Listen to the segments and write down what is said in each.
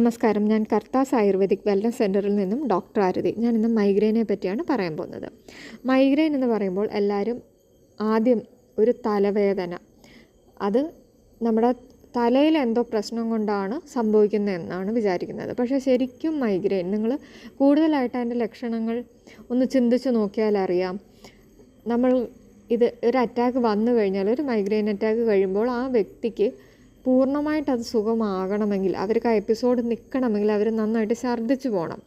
നമസ്കാരം. ഞാൻ കർത്താസ് ayurvedic wellness സെന്ററിൽ നിന്നും ഡോക്ടർ ആരതി. ഞാൻ ഇന്ന് മൈഗ്രെയിനെ പറ്റിയാണ് പറയാൻ പോകുന്നത്. മൈഗ്രെയിൻ എന്ന് പറയുമ്പോൾ എല്ലാവരും ആദ്യം ഒരു തലവേദന. അത് നമ്മുടെ തലയിൽ എന്തോ പ്രശ്നം കൊണ്ടാണ് സംഭവിക്കുന്നതെന്നാണ് വിചാരിക്കുന്നത്. പക്ഷേ ശരിക്കും മൈഗ്രെയിൻ നിങ്ങൾ കൂടുതലായിട്ട് അതിന്റെ ലക്ഷണങ്ങൾ ഒന്ന് ചിന്തിച്ച് നോക്കിയാൽ അറിയാം. നമ്മൾ ഇത് ഒരു അറ്റാക്ക് വന്നു കഴിഞ്ഞാൽ ഒരു മൈഗ്രെയിൻ അറ്റാക്ക് കഴിയുമ്പോൾ ആ വ്യക്തിക്ക് പൂർണമായിട്ട് അത് സുഖമാകണമെങ്കിൽ അവർക്ക് ആ എപ്പിസോഡ് നിൽക്കണമെങ്കിൽ അവർ നന്നായിട്ട് ഛർദ്ദിച്ചു പോകണം.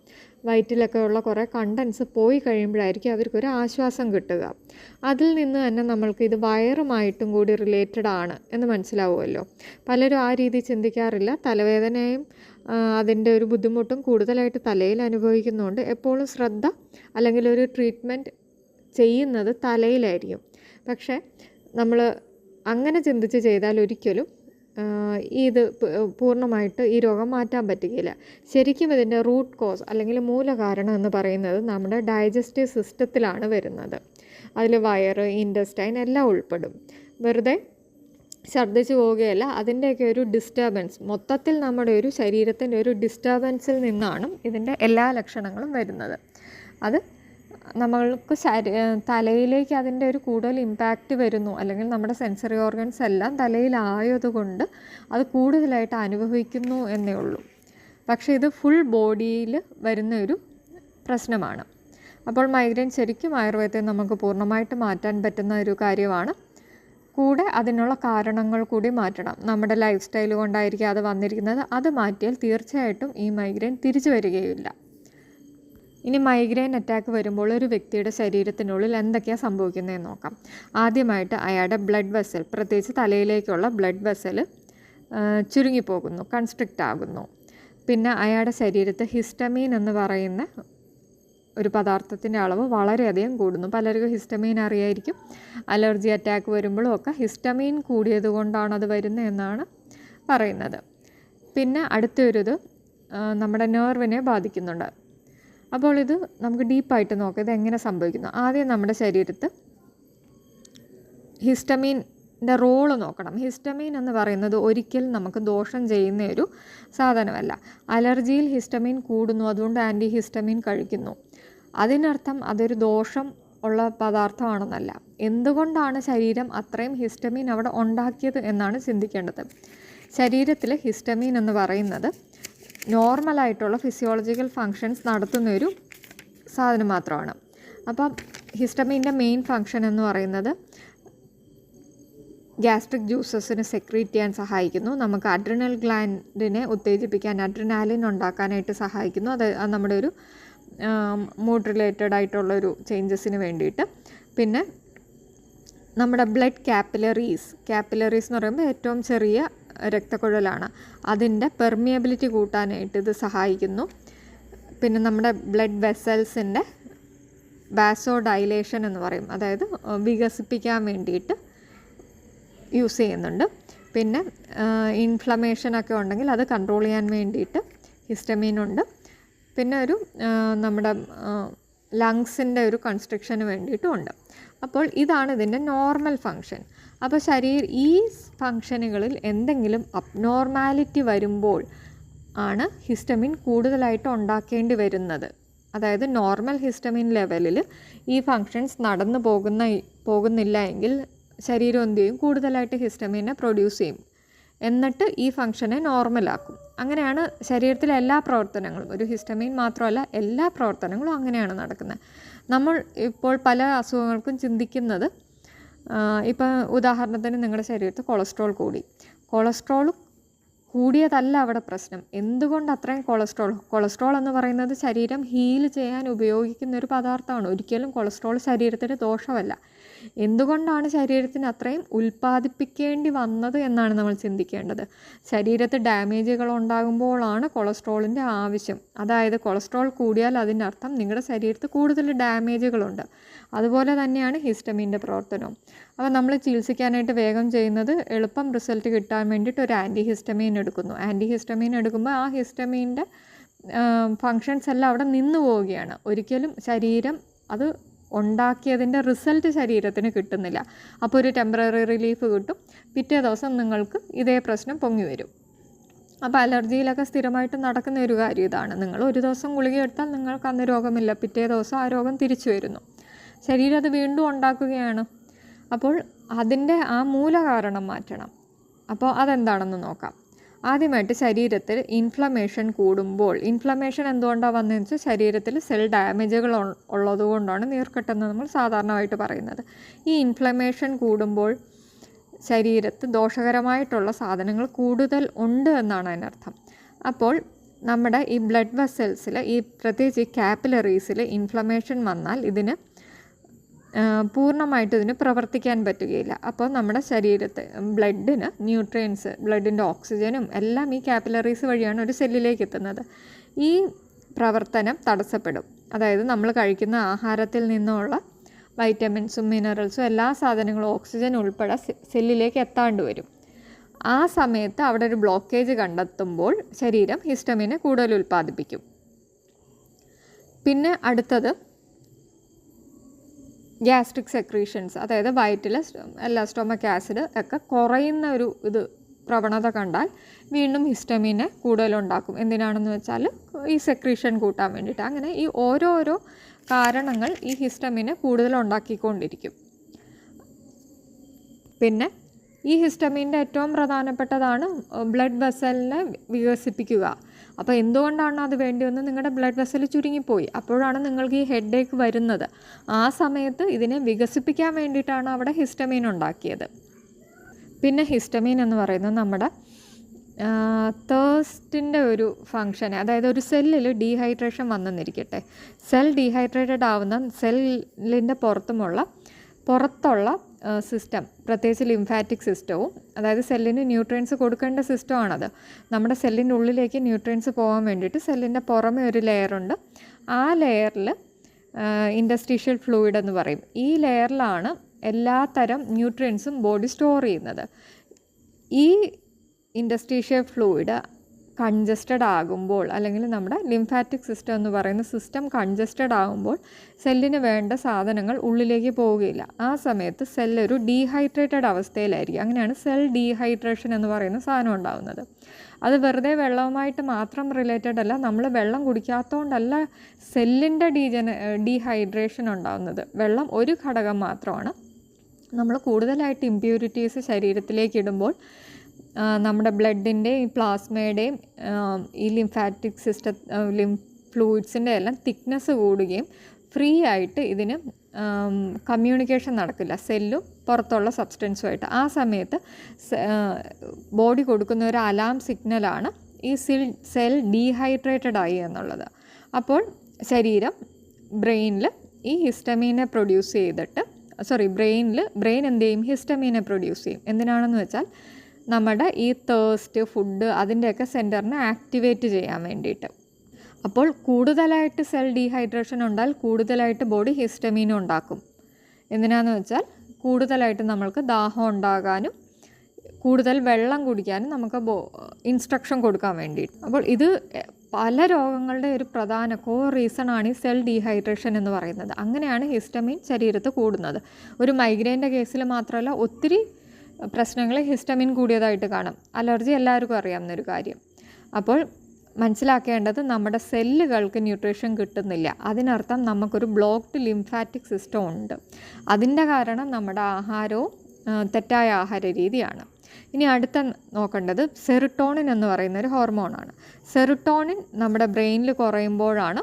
വയറ്റിലൊക്കെ ഉള്ള കുറേ കണ്ടൻസ് പോയി കഴിയുമ്പോഴായിരിക്കും അവർക്കൊരു ആശ്വാസം കിട്ടുക. അതിൽ നിന്ന് തന്നെ നമ്മൾക്ക് ഇത് വയറുമായിട്ടും കൂടി റിലേറ്റഡ് ആണ് എന്ന് മനസ്സിലാവുമല്ലോ. പലരും ആ രീതി ചിന്തിക്കാറില്ല. തലവേദനയും അതിന്റെ ഒരു ബുദ്ധിമുട്ടും കൂടുതലായിട്ട് തലയിൽ അനുഭവിക്കുന്നതുകൊണ്ട് എപ്പോഴും ശ്രദ്ധ അല്ലെങ്കിൽ ഒരു ട്രീറ്റ്മെന്റ് ചെയ്യുന്നത് തലയിലായിരിക്കും. പക്ഷേ നമ്മൾ അങ്ങനെ ചിന്തിച്ച് ചെയ്താൽ ഒരിക്കലും ഇത് പൂർണമായിട്ട് ഈ രോഗം മാറ്റാൻ പറ്റുകയില്ല. ശരിക്കും ഇതിന്റെ റൂട്ട് കോസ് അല്ലെങ്കിൽ മൂലകാരണം എന്ന് പറയുന്നത് നമ്മുടെ ഡൈജസ്റ്റീവ് സിസ്റ്റത്തിലാണ് വരുന്നത്. അതിൽ വയറ് ഇൻഡസ്റ്റൈൻ എല്ലാം ഉൾപ്പെടും. വെറുതെ ഛർദ്ദിച്ചു പോവുകയല്ല അതിന്റെയൊക്കെ ഒരു ഡിസ്റ്റർബൻസ്. മൊത്തത്തിൽ നമ്മുടെ ഒരു ശരീരത്തിന്റെ ഒരു ഡിസ്റ്റർബൻസിൽ നിന്നാണ് ഇതിന്റെ എല്ലാ ലക്ഷണങ്ങളും വരുന്നത്. അത് നമ്മൾക്ക് ശരീ തലയിലേക്ക് അതിന്റെ ഒരു കൂടുതൽ ഇമ്പാക്റ്റ് വരുന്നു. അല്ലെങ്കിൽ നമ്മുടെ സെൻസറി ഓർഗൻസ് എല്ലാം തലയിലായതുകൊണ്ട് അത് കൂടുതലായിട്ട് അനുഭവിക്കുന്നു എന്നേ ഉള്ളൂ. പക്ഷേ ഇത് ഫുൾ ബോഡിയിൽ വരുന്ന ഒരു പ്രശ്നമാണ്. അപ്പോൾ മൈഗ്രെയിൻ ശരിക്കും ആയുർവേദത്തെ നമുക്ക് പൂർണമായിട്ട് മാറ്റാൻ പറ്റുന്ന ഒരു കാര്യമാണ്. കൂടെ അതിനുള്ള കാരണങ്ങൾ കൂടി മാറ്റണം. നമ്മുടെ ലൈഫ് സ്റ്റൈൽ കൊണ്ടായിരിക്കും അത് വന്നിരിക്കുന്നത്. അത് മാറ്റിയാൽ തീർച്ചയായിട്ടും ഈ മൈഗ്രെയിൻ തിരിച്ചു വരികയില്ല. ഇനി മൈഗ്രെയിൻ അറ്റാക്ക് വരുമ്പോൾ ഒരു വ്യക്തിയുടെ ശരീരത്തിനുള്ളിൽ എന്തൊക്കെയാണ് സംഭവിക്കുന്നതെന്ന് നോക്കാം. ആദ്യമായിട്ട് അയാളുടെ ബ്ലഡ് വെസൽ പ്രത്യേകിച്ച് തലയിലേക്കുള്ള ബ്ലഡ് വെസൽ ചുരുങ്ങിപ്പോകുന്നു കൺസ്ട്രിക്റ്റ് ആകുന്നു. പിന്നെ അയാളുടെ ശരീരത്ത് ഹിസ്റ്റമീൻ എന്ന് പറയുന്ന ഒരു പദാർത്ഥത്തിന്റെ അളവ് വളരെയധികം കൂടുന്നു. പലർക്കും ഹിസ്റ്റമീൻ അറിയായിരിക്കും. അലർജി അറ്റാക്ക് വരുമ്പോഴും ഒക്കെ ഹിസ്റ്റമീൻ കൂടിയത് അത് വരുന്നത് എന്നാണ് പറയുന്നത്. പിന്നെ അടുത്തൊരിത് നമ്മുടെ നെർവിനെ ബാധിക്കുന്നുണ്ട്. അപ്പോൾ ഇത് നമുക്ക് ഡീപ്പായിട്ട് നോക്കാം. ഇത് എങ്ങനെ സംഭവിക്കുന്നു? ആദ്യം നമ്മുടെ ശരീരത്ത് ഹിസ്റ്റമീന്റെ റോൾ നോക്കണം. ഹിസ്റ്റമീൻ എന്ന് പറയുന്നത് ഒരിക്കലും നമുക്ക് ദോഷം ചെയ്യുന്ന ഒരു സാധനമല്ല. അലർജിയിൽ ഹിസ്റ്റമീൻ കൂടുന്നു. അതുകൊണ്ട് ആന്റി ഹിസ്റ്റമീൻ കഴിക്കുന്നു. അതിനർത്ഥം അതൊരു ദോഷം ഉള്ള പദാർത്ഥമാണെന്നല്ല. എന്തുകൊണ്ടാണ് ശരീരം അത്രയും ഹിസ്റ്റമീൻ അവിടെ ഉണ്ടാക്കിയത് എന്നാണ് ചിന്തിക്കേണ്ടത്. ശരീരത്തിൽ ഹിസ്റ്റമീൻ എന്ന് പറയുന്നത് നോർമലായിട്ടുള്ള ഫിസിയോളജിക്കൽ ഫങ്ഷൻസ് നടത്തുന്ന ഒരു സാധനം മാത്രമാണ്. അപ്പം ഹിസ്റ്റമീന്റെ മെയിൻ ഫങ്ഷൻ എന്ന് പറയുന്നത് ഗ്യാസ്ട്രിക് ജ്യൂസസിന് സെക്രീറ്റ് ചെയ്യാൻ സഹായിക്കുന്നു. നമുക്ക് അഡ്രിനൽ ഗ്ലാൻഡിനെ ഉത്തേജിപ്പിക്കാൻ അഡ്രിനാലിൻ ഉണ്ടാക്കാനായിട്ട് സഹായിക്കുന്നു. അത് നമ്മുടെ ഒരു മൂഡ് റിലേറ്റഡ് ആയിട്ടുള്ള ഒരു ചേഞ്ചസിന് വേണ്ടിയിട്ട്. പിന്നെ നമ്മുടെ ബ്ലഡ് കാപ്പിലറീസ് കാപ്പിലറീസ് എന്ന് പറയുമ്പോൾ ഏറ്റവും ചെറിയ രക്തക്കുഴലാണ്. അതിന്റെ പെർമിയബിലിറ്റി കൂട്ടാനായിട്ട് ഇത് സഹായിക്കുന്നു. പിന്നെ നമ്മുടെ ബ്ലഡ് വെസൽസിന്റെ ബാസോ ഡൈലേഷൻ എന്ന് പറയും. അതായത് വികസിപ്പിക്കാൻ വേണ്ടിയിട്ട് യൂസ് ചെയ്യുന്നുണ്ട്. പിന്നെ ഇൻഫ്ലമേഷനൊക്കെ ഉണ്ടെങ്കിൽ അത് കൺട്രോൾ ചെയ്യാൻ വേണ്ടിയിട്ട് ഹിസ്റ്റമീൻ ഉണ്ട്. പിന്നെ ഒരു നമ്മുടെ ലങ്സിന്റെ ഒരു കൺസ്ട്രക്ഷന് വേണ്ടിയിട്ടും ഉണ്ട് അപ്പോൾ ഇതാണ് ഇതിന്റെ നോർമൽ ഫങ്ഷൻ അപ്പോൾ ശരീർ ഈ ഫങ്ഷനുകളിൽ എന്തെങ്കിലും അബ്നോർമാലിറ്റി വരുമ്പോൾ ആണ് ഹിസ്റ്റമിൻ കൂടുതലായിട്ട് ഉണ്ടാക്കേണ്ടി വരുന്നത്. അതായത് നോർമൽ ഹിസ്റ്റമിൻ ലെവലിൽ ഈ ഫങ്ഷൻസ് നടന്നു പോകുന്ന പോകുന്നില്ല എങ്കിൽ ശരീരം എന്ത് ചെയ്യും? കൂടുതലായിട്ട് ഹിസ്റ്റമിനെ പ്രൊഡ്യൂസ് ചെയ്യും. എന്നിട്ട് ഈ ഫങ്ഷനെ നോർമലാക്കും അങ്ങനെയാണ് ശരീരത്തിലെ എല്ലാ പ്രവർത്തനങ്ങളും. ഒരു ഹിസ്റ്റമീൻ മാത്രമല്ല എല്ലാ പ്രവർത്തനങ്ങളും അങ്ങനെയാണ് നടക്കുന്നത്. നമ്മൾ ഇപ്പോൾ പല അസുഖങ്ങൾക്കും ചിന്തിക്കുന്നത് ഇപ്പം ഉദാഹരണത്തിന് നിങ്ങളുടെ ശരീരത്തിൽ കൊളസ്ട്രോൾ കൂടി. കൊളസ്ട്രോൾ കൂടിയതല്ല അവിടെ പ്രശ്നം. എന്തുകൊണ്ട് അത്രയും കൊളസ്ട്രോൾ? കൊളസ്ട്രോൾ എന്ന് പറയുന്നത് ശരീരം ഹീൽ ചെയ്യാൻ ഉപയോഗിക്കുന്ന ഒരു പദാർത്ഥമാണ്. ഒരിക്കലും കൊളസ്ട്രോൾ ശരീരത്തിന് ദോഷമല്ല. എന്തുകൊണ്ടാണ് ശരീരത്തിന് അത്രയും ഉൽപ്പാദിപ്പിക്കേണ്ടി വന്നത് എന്നാണ് നമ്മൾ ചിന്തിക്കേണ്ടത്? ശരീരത്ത് ഡാമേജുകൾ ഉണ്ടാകുമ്പോഴാണ് കൊളസ്ട്രോളിന്റെ ആവശ്യം. അതായത് കൊളസ്ട്രോൾ കൂടിയാൽ അതിന്റെ അർത്ഥം നിങ്ങളുടെ ശരീരത്തിൽ കൂടുതൽ ഡാമേജുകളുണ്ട്. അതുപോലെ തന്നെയാണ് ഹിസ്റ്റമീന്റെ പ്രവർത്തനവും. അപ്പോൾ നമ്മൾ ചികിത്സിക്കാനായിട്ട് വേഗം ചെയ്യുന്നത് എളുപ്പം റിസൾട്ട് കിട്ടാൻ വേണ്ടിയിട്ട് ഒരു ആന്റി ഹിസ്റ്റമീൻ എടുക്കുന്നു. ആന്റി ഹിസ്റ്റമീൻ എടുക്കുമ്പോൾ ആ ഹിസ്റ്റമീന്റെ ഫങ്ഷൻസ് എല്ലാം അവിടെ നിന്നു പോവുകയാണ്. ഒരിക്കലും ശരീരം അത് ഉണ്ടാക്കിയതിന്റെ റിസൾട്ട് ശരീരത്തിന് കിട്ടുന്നില്ല. അപ്പോൾ ഒരു ടെമ്പററി റിലീഫ് കിട്ടും. പിറ്റേ ദിവസം നിങ്ങൾക്ക് ഇതേ പ്രശ്നം പൊങ്ങി വരും. അപ്പോൾ അലർജിയിലൊക്കെ സ്ഥിരമായിട്ട് നടക്കുന്ന ഒരു കാര്യം ഇതാണ്. നിങ്ങൾ ഒരു ദിവസം ഗുളിക എടുത്താൽ നിങ്ങൾക്ക് അന്ന് രോഗമില്ല. പിറ്റേ ദിവസം ആ രോഗം തിരിച്ചു വരുന്നു. ശരീരം അത് വീണ്ടും ഉണ്ടാക്കുകയാണ്. അപ്പോൾ അതിന്റെ ആ മൂലകാരണം മാറ്റണം. അപ്പോൾ അതെന്താണെന്ന് നോക്കാം. ആദ്യമായിട്ട് ശരീരത്തിൽ ഇൻഫ്ലമേഷൻ കൂടുമ്പോൾ ഇൻഫ്ലമേഷൻ എന്തുകൊണ്ടാണ് വന്നതെന്ന് വെച്ചാൽ ശരീരത്തിൽ സെൽ ഡാമേജുകൾ ഉള്ളതുകൊണ്ടാണ് നീർക്കെട്ടെന്ന് നമ്മൾ സാധാരണമായിട്ട് പറയുന്നത്. ഈ ഇൻഫ്ലമേഷൻ കൂടുമ്പോൾ ശരീരത്ത് ദോഷകരമായിട്ടുള്ള സാധനങ്ങൾ കൂടുതൽ ഉണ്ട് എന്നാണ് അതിനർത്ഥം. അപ്പോൾ നമ്മുടെ ഈ ബ്ലഡ് വെസൽസിൽ ഈ പ്രത്യേകിച്ച് ഈ കാപ്പിലറീസിൽ ഇൻഫ്ലമേഷൻ വന്നാൽ ഇതിന് പൂർണമായിട്ട് ഇതിന് പ്രവർത്തിക്കാൻ പറ്റുകയില്ല. അപ്പോൾ നമ്മുടെ ശരീരത്തെ ബ്ലഡിന് ന്യൂട്രിയൻസ് ബ്ലഡിന്റെ ഓക്സിജനും എല്ലാം ഈ കാപ്പിലറീസ് വഴിയാണ് ഒരു സെല്ലിലേക്ക് എത്തുന്നത്. ഈ പ്രവർത്തനം തടസ്സപ്പെടും. അതായത് നമ്മൾ കഴിക്കുന്ന ആഹാരത്തിൽ നിന്നുള്ള വൈറ്റമിൻസും മിനറൽസും എല്ലാ സാധനങ്ങളും ഓക്സിജൻ ഉൾപ്പെടെ സെല്ലിലേക്ക് എത്താണ്ട് വരും. ആ സമയത്ത് അവിടെ ഒരു ബ്ലോക്കേജ് കണ്ടെത്തുമ്പോൾ ശരീരം ഹിസ്റ്റമിനെ കൂടുതൽ ഉൽപ്പാദിപ്പിക്കും. പിന്നെ അടുത്തത് ഗ്യാസ്ട്രിക് സെക്രീഷൻസ് അതായത് വയറ്റിലെ എല്ലാ സ്റ്റൊമക് ആസിഡ് ഒക്കെ കുറയുന്ന ഒരു ഇത് പ്രവണത കണ്ടാൽ വീണ്ടും ഹിസ്റ്റമീനെ കൂടുതലുണ്ടാക്കും. എന്തിനാണെന്ന് വെച്ചാൽ ഈ സെക്രീഷൻ കൂട്ടാൻ വേണ്ടിയിട്ട്. അങ്ങനെ ഈ ഓരോരോ കാരണങ്ങൾ ഈ ഹിസ്റ്റമീനെ കൂടുതലുണ്ടാക്കിക്കൊണ്ടിരിക്കും. പിന്നെ ഈ ഹിസ്റ്റമീന്റെ ഏറ്റവും പ്രധാനപ്പെട്ടതാണ് ബ്ലഡ് വെസലിനെ വികസിപ്പിക്കുക. അപ്പോൾ എന്തുകൊണ്ടാണ് അത് വേണ്ടിവന്ന് നിങ്ങളുടെ ബ്ലഡ് വെസൽ ചുരുങ്ങിപ്പോയി? അപ്പോഴാണ് നിങ്ങൾക്ക് ഈ ഹെഡ് ഏക്ക് വരുന്നത്. ആ സമയത്ത് ഇതിനെ വികസിപ്പിക്കാൻ വേണ്ടിയിട്ടാണ് അവിടെ ഹിസ്റ്റമീൻ ഉണ്ടാക്കിയത്. പിന്നെ ഹിസ്റ്റമീൻ എന്ന് പറയുന്നത് നമ്മുടെ തേഴ്സ്റ്റിന്റെ ഒരു ഫങ്ഷൻ അതായത് ഒരു സെല്ലിൽ ഡീഹൈഡ്രേഷൻ വന്നെന്നിരിക്കട്ടെ സെൽ ഡീഹൈഡ്രേറ്റഡ് ആവുന്ന സെല്ലിന്റെ പുറത്തുമുള്ള പുറത്തുള്ള സിസ്റ്റം പ്രത്യേകിച്ച് ലിംഫാറ്റിക് സിസ്റ്റവും അതായത് സെല്ലിന് ന്യൂട്രിയൻസ് കൊടുക്കേണ്ട സിസ്റ്റമാണത് നമ്മുടെ സെല്ലിന്റെ ഉള്ളിലേക്ക് ന്യൂട്രിയൻസ് പോകാൻ വേണ്ടിയിട്ട് സെല്ലിന്റെ പുറമെ ഒരു ലെയറുണ്ട് ആ ലെയറിൽ ഇൻഡസ്ട്രീഷ്യൽ ഫ്ലൂയിഡ് എന്ന് പറയും. ഈ ലെയറിലാണ് എല്ലാ തരം ന്യൂട്രിയൻസും ബോഡി സ്റ്റോർ ചെയ്യുന്നത്. ഈ ഇൻഡസ്ട്രീഷ്യൽ ഫ്ലൂയിഡ് കൺജസ്റ്റഡ് ആകുമ്പോൾ അല്ലെങ്കിൽ നമ്മുടെ ലിംഫാറ്റിക് സിസ്റ്റം എന്ന് പറയുന്ന സിസ്റ്റം കൺജസ്റ്റഡ് ആകുമ്പോൾ സെല്ലിന് വേണ്ട സാധനങ്ങൾ ഉള്ളിലേക്ക് പോവുകയില്ല. ആ സമയത്ത് സെല്ലൊരു ഡീഹൈഡ്രേറ്റഡ് അവസ്ഥയിലായിരിക്കും. അങ്ങനെയാണ് സെൽ ഡീഹൈഡ്രേഷൻ എന്ന് പറയുന്ന സാധനം ഉണ്ടാകുന്നത് അത് വെറുതെ വെള്ളവുമായിട്ട് മാത്രം റിലേറ്റഡ് അല്ല നമ്മൾ വെള്ളം കുടിക്കാത്തതുകൊണ്ടല്ല സെല്ലിന്റെ ഡീജന ഡീഹൈഡ്രേഷൻ ഉണ്ടാകുന്നത് വെള്ളം ഒരു ഘടകം മാത്രമാണ്. നമ്മൾ കൂടുതലായിട്ട് ഇമ്പ്യൂരിറ്റീസ് ശരീരത്തിലേക്ക് ഇടുമ്പോൾ നമ്മുടെ ബ്ലഡിന്റെയും പ്ലാസ്മയുടെയും ഈ ലിംഫാറ്റിക് സിസ്റ്റം ലിം ഫ്ലൂയിഡ്സിന്റെ എല്ലാം തിക്നെസ് കൂടുകയും ഫ്രീ ആയിട്ട് ഇതിന് കമ്മ്യൂണിക്കേഷൻ നടക്കില്ല. സെല്ലും പുറത്തുള്ള സബ്സ്റ്റൻസുമായിട്ട്. ആ സമയത്ത് ബോഡി കൊടുക്കുന്ന ഒരു അലാം സിഗ്നലാണ് ഈ സിൽ സെൽ ഡീഹൈഡ്രേറ്റഡ് ആയി എന്നുള്ളത്. അപ്പോൾ ശരീരം ബ്രെയിനിൽ ഈ ഹിസ്റ്റമീനെ പ്രൊഡ്യൂസ് ചെയ്തിട്ട് സോറി ബ്രെയിനിൽ ബ്രെയിൻ എന്ത് ചെയ്യും? ഹിസ്റ്റമീനെ പ്രൊഡ്യൂസ് ചെയ്യും. എന്തിനാണെന്ന് വെച്ചാൽ നമ്മുടെ ഈ തേഴ്സ്റ്റ് ഫുഡ് അതിന്റെയൊക്കെ സെന്ററിനെ ആക്ടിവേറ്റ് ചെയ്യാൻ വേണ്ടിയിട്ട്. അപ്പോൾ കൂടുതലായിട്ട് സെൽ ഡീഹൈഡ്രേഷൻ ഉണ്ടാൽ കൂടുതലായിട്ട് ബോഡി ഹിസ്റ്റമീൻ ഉണ്ടാക്കും. എന്തിനാന്ന് വെച്ചാൽ കൂടുതലായിട്ട് നമ്മൾക്ക് ദാഹം ഉണ്ടാകാനും കൂടുതൽ വെള്ളം കുടിക്കാനും നമുക്ക് ബോ ഇൻസ്ട്രക്ഷൻ കൊടുക്കാൻ വേണ്ടിയിട്ട്. അപ്പോൾ ഇത് പല രോഗങ്ങളുടെ ഒരു പ്രധാന കോ റീസണാണ് ഈ സെൽ ഡീഹൈഡ്രേഷൻ എന്ന് പറയുന്നത്. അങ്ങനെയാണ് ഹിസ്റ്റമീൻ ശരീരത്ത് കൂടുന്നത്. ഒരു മൈഗ്രെയിന്റെ കേസിൽ മാത്രമല്ല ഒത്തിരി പ്രശ്നങ്ങൾ ഹിസ്റ്റമിൻ കൂടിയതായിട്ട് കാണാം. അലർജി എല്ലാവർക്കും അറിയാവുന്നൊരു കാര്യം. അപ്പോൾ മനസ്സിലാക്കേണ്ടത് നമ്മുടെ സെല്ലുകൾക്ക് ന്യൂട്രീഷൻ കിട്ടുന്നില്ല. അതിനർത്ഥം നമുക്കൊരു ബ്ലോക്ക്ഡ് ലിംഫാറ്റിക് സിസ്റ്റം ഉണ്ട്. അതിന്റെ കാരണം നമ്മുടെ ആഹാരവും തെറ്റായ ആഹാര രീതിയാണ്. ഇനി അടുത്ത നോക്കേണ്ടത് സെറിട്ടോണിൻ എന്ന് പറയുന്ന ഒരു ഹോർമോണാണ്. സെറിട്ടോണിൻ നമ്മുടെ ബ്രെയിനിൽ കുറയുമ്പോഴാണ്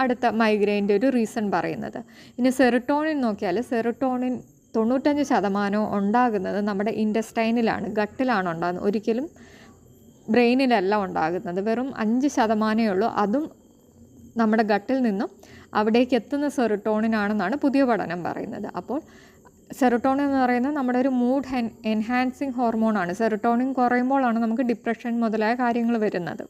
അടുത്ത മൈഗ്രെയിന്റെ ഒരു റീസൺ പറയുന്നത്. ഇനി സെറിട്ടോണിൻ നോക്കിയാൽ സെറിട്ടോണിൻ തൊണ്ണൂറ്റഞ്ച് ശതമാനവും ഉണ്ടാകുന്നത് നമ്മുടെ ഇൻഡസ്റ്റൈനിലാണ് ഗട്ടിലാണ് ഉണ്ടാകുന്നത്. ഒരിക്കലും ബ്രെയിനിലല്ല ഉണ്ടാകുന്നത്. വെറും അഞ്ച് ശതമാനമേ ഉള്ളൂ. അതും നമ്മുടെ ഗട്ടിൽ നിന്നും അവിടേക്ക് എത്തുന്ന സെറിട്ടോണിനാണെന്നാണ് പുതിയ പഠനം പറയുന്നത്. അപ്പോൾ സെറിട്ടോണിൻ എന്ന് പറയുന്നത് നമ്മുടെ ഒരു മൂഡ് ഹെൻ എൻഹാൻസിങ് ഹോർമോണാണ് സെറിട്ടോണിൻ കുറയുമ്പോഴാണ് നമുക്ക് ഡിപ്രഷൻ മുതലായ കാര്യങ്ങൾ വരുന്നത്.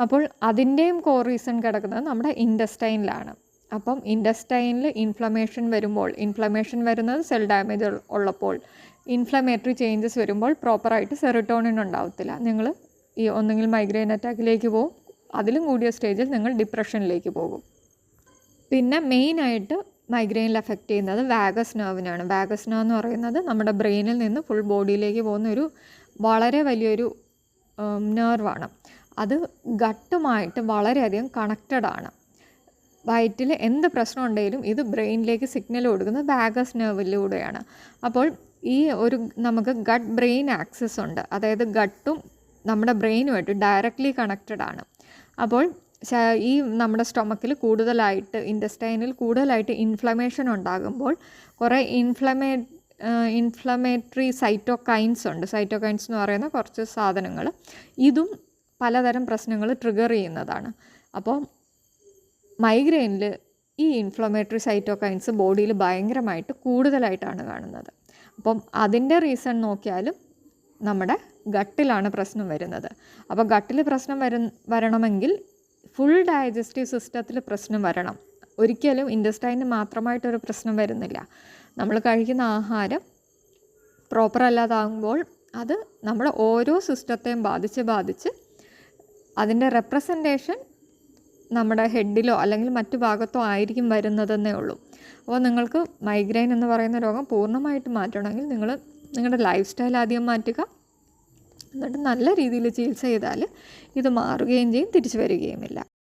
അപ്പോൾ അതിന്റെയും കോ റീസൺ കിടക്കുന്നത് നമ്മുടെ ഇൻഡസ്റ്റൈനിലാണ് അപ്പം ഇൻഡസ്റ്റൈനിൽ ഇൻഫ്ലമേഷൻ വരുമ്പോൾ ഇൻഫ്ലമേഷൻ വരുന്നത് സെൽ ഡാമേജ് ഉള്ളപ്പോൾ ഇൻഫ്ലമേറ്ററി ചേഞ്ചസ് വരുമ്പോൾ പ്രോപ്പറായിട്ട് സെറിട്ടോണിൻ ഉണ്ടാവത്തില്ല. നിങ്ങൾ ഈ ഒന്നെങ്കിൽ മൈഗ്രെയിൻ അറ്റാക്കിലേക്ക് പോകും അതിലും കൂടിയ സ്റ്റേജിൽ നിങ്ങൾ ഡിപ്രഷനിലേക്ക് പോകും. പിന്നെ മെയിനായിട്ട് മൈഗ്രെയിനിൽ എഫക്റ്റ് ചെയ്യുന്നത് വാഗസ് നെർവിനാണ് വാഗസ് നെർവ് എന്ന് പറയുന്നത് നമ്മുടെ ബ്രെയിനിൽ നിന്ന് ഫുൾ ബോഡിയിലേക്ക് പോകുന്ന ഒരു വളരെ വലിയൊരു നെർവാണ് അത് ഗട്ടുമായിട്ട് വളരെയധികം കണക്റ്റഡ് ആണ്. വയറ്റിൽ എന്ത് പ്രശ്നം ഉണ്ടെങ്കിലും ഇത് ബ്രെയിനിലേക്ക് സിഗ്നൽ കൊടുക്കുന്നത് ബാഗസ് നെർവിലൂടെയാണ് അപ്പോൾ ഈ ഒരു നമുക്ക് ഗട്ട് ബ്രെയിൻ ആക്സസ് ഉണ്ട്. അതായത് ഗട്ടും നമ്മുടെ ബ്രെയിനുമായിട്ട് ഡയറക്റ്റ്ലി കണക്റ്റഡ് ആണ്. അപ്പോൾ ഈ നമ്മുടെ സ്റ്റൊമക്കിൽ കൂടുതലായിട്ട് ഇന്റസ്റ്റൈനിൽ കൂടുതലായിട്ട് ഇൻഫ്ലമേഷൻ ഉണ്ടാകുമ്പോൾ കുറേ ഇൻഫ്ലമേ ഇൻഫ്ലമേറ്ററി സൈറ്റോകൈൻസ് ഉണ്ട്. സൈറ്റോകൈൻസ് എന്ന് പറയുന്ന കുറച്ച് സാധനങ്ങൾ ഇതും പലതരം പ്രശ്നങ്ങൾ ട്രിഗർ ചെയ്യുന്നതാണ്. അപ്പോൾ മൈഗ്രെയിനിൽ ഈ ഇൻഫ്ലമേറ്ററി സൈറ്റോകൈൻസ് ബോഡിയിൽ ഭയങ്കരമായിട്ട് കൂടുതലായിട്ടാണ് കാണുന്നത്. അപ്പം അതിന്റെ റീസൺ നോക്കിയാലും നമ്മുടെ ഗട്ടിലാണ് പ്രശ്നം വരുന്നത്. അപ്പോൾ ഗട്ടിൽ പ്രശ്നം വര വരണമെങ്കിൽ ഫുൾ ഡൈജസ്റ്റീവ് സിസ്റ്റത്തിൽ പ്രശ്നം വരണം. ഒരിക്കലും ഇൻഡസ്റ്റൈന് മാത്രമായിട്ടൊരു പ്രശ്നം വരുന്നില്ല. നമ്മൾ കഴിക്കുന്ന ആഹാരം പ്രോപ്പർ അല്ലാതാകുമ്പോൾ അത് നമ്മുടെ ഓരോ സിസ്റ്റത്തെയും ബാധിച്ച് ബാധിച്ച് അതിന്റെ റെപ്രസെന്റേഷൻ നമ്മുടെ ഹെഡിലോ അല്ലെങ്കിൽ മറ്റു ഭാഗത്തോ ആയിരിക്കും വരുന്നതെന്നേ ഉള്ളൂ. അപ്പോൾ നിങ്ങൾക്ക് മൈഗ്രെയിൻ എന്ന് പറയുന്ന രോഗം പൂർണമായിട്ട് മാറ്റണമെങ്കിൽ നിങ്ങൾ നിങ്ങളുടെ ലൈഫ് സ്റ്റൈൽ ആദ്യം മാറ്റുക. എന്നിട്ട് നല്ല രീതിയിൽ ചികിത്സ ചെയ്താൽ ഇത് മാറുകയും ചെയ്യും തിരിച്ചു വരികയുമില്ല.